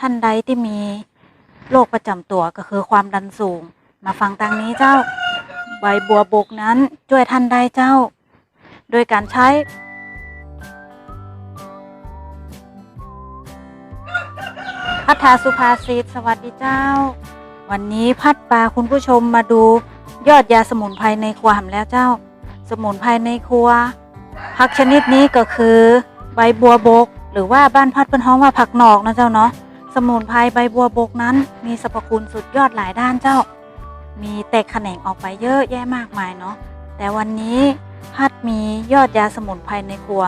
ท่านใดที่มีโรคประจำตัวก็คือความดันสูง มาฟังตังนี้เจ้า ใบบัวบกนั้นช่วยท่านได้เจ้า โดยการใช้พัฒาสุภาษิตสวัสดีเจ้า วันนี้พัดปาคุณผู้ชมมาดูยอดยาสมุนไพรในครัวหำแล้วเจ้า สมุนไพรในครัวผักชนิดนี้ก็คือ ใบบัวบก หรือว่าบ้านพัดเป็นห้องว่าผักหนอกนะเจ้าเนาะ สมุนไพรใบบัวบกนั้น มีสรรพคุณสุดยอดหลายด้านเจ้า มีแตกแขนงออกไปเยอะแยะมากมายเนาะ แต่วันนี้พัดมียอดยาสมุนไพรในครัว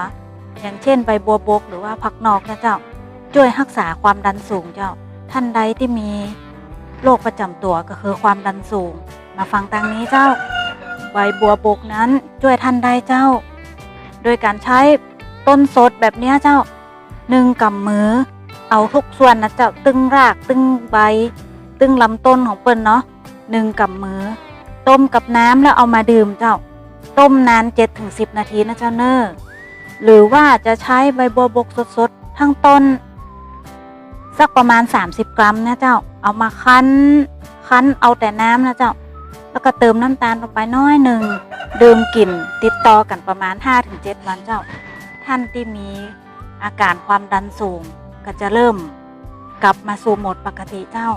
อย่างเช่นใบบัวบกหรือว่าผักนอกนะเจ้า ช่วยรักษาความดันสูงเจ้า ท่านใดที่มีโรคประจำตัวก็คือความดันสูง มาฟังตังนี้เจ้า ใบบัวบกนั้นช่วยท่านได้เจ้า โดยการใช้ต้นสดแบบนี้เจ้าหนึ่งกำมือ เอาทุกส่วนนะเจ้าตึงรากตึงใบ ตึงลำต้นของเปิ้นเนาะหนึ่งกำมือ ต้มกับน้ำแล้วเอามาดื่มเจ้า ต้มนาน7-10ถึงสินาทีนะเจ้าเนอหรือว่าจะใช้ใบบัวบกสดๆ ทั้งต้น สักประมาณ 30 กรัมนะเจ้า เอามาคั้น คั้นเอาแต่น้ำนะเจ้า แล้วก็เติมน้ำตาลลงไปน้อยหนึ่งดื่มกลิ่นติดต่อกันประมาณ 5-7 วันเจ้า ท่านที่มีอาการความดันสูง ก็จะเริ่มกลับมาสู่โหมดปกติเจ้า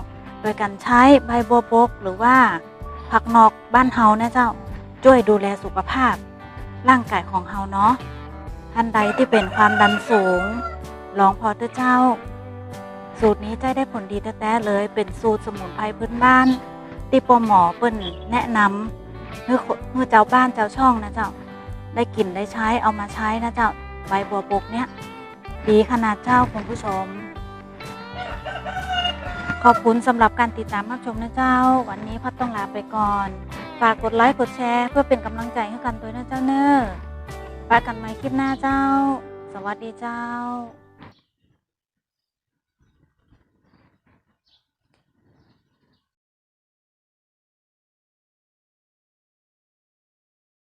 โดยการใช้ใบบัวบกหรือว่าผักนอกบ้านเฮาเนี่ยเจ้าช่วยดูแลสุขภาพ ร่างกายของเฮาเนาะท่านใดที่เป็นความดันสูงลองพอเถอะเจ้า สูตรนี้ใจได้ผลดีแท้ๆเลยเป็นสูตรสมุนไพรพื้นบ้านที่ปอหมอเปิ้นแนะนำเมื่อเมื่อเจ้าบ้านเจ้าช่องนะเจ้าได้กินได้ใช้เอามาใช้นะเจ้าใบบัวบกเนี้ย ดีขนาดเจ้าคุณผู้ชม ขอบคุณสำหรับการติดตามรับชมนะเจ้า วันนี้พัดต้องลาไปก่อน ฝากกดไลค์กดแชร์เพื่อเป็นกำลังใจให้กันด้วยนะเจ้าเนอฝากกันใหม่คลิปหน้าเจ้า สวัสดีเจ้า